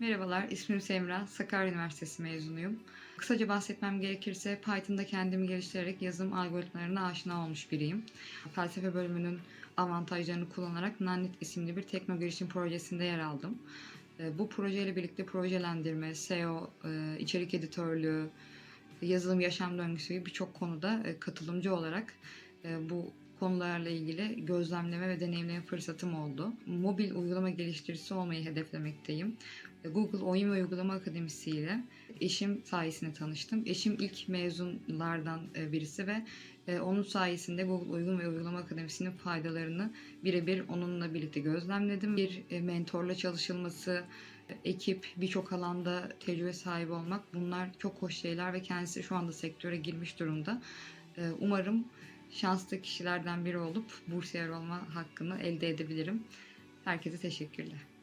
Merhabalar, ismim Semra, Sakarya Üniversitesi mezunuyum. Kısaca bahsetmem gerekirse Python'da kendimi geliştirerek yazılım algoritmalarına aşina olmuş biriyim. Felsefe bölümünün avantajlarını kullanarak Nanit isimli bir tekno girişim projesinde yer aldım. E, Bu projeyle birlikte projelendirme, SEO, e, içerik editörlüğü, yazılım yaşam döngüsü gibi birçok konuda e, katılımcı olarak e, bu konularla ilgili gözlemleme ve deneyimleme fırsatım oldu. Mobil uygulama geliştiricisi olmayı hedeflemekteyim. E, Google Oyun ve Uygulama Akademisi ile eşim sayesinde tanıştım. Eşim ilk mezunlardan e, birisi ve e, onun sayesinde Google Oyun ve Uygulama Akademisi'nin faydalarını birebir onunla birlikte gözlemledim. Bir mentorla çalışılması, ekip, birçok alanda tecrübe sahibi olmak bunlar çok hoş şeyler ve kendisi şu anda sektöre girmiş durumda. Umarım şanslı kişilerden biri olup bursiyer olma hakkını elde edebilirim. Herkese teşekkürler.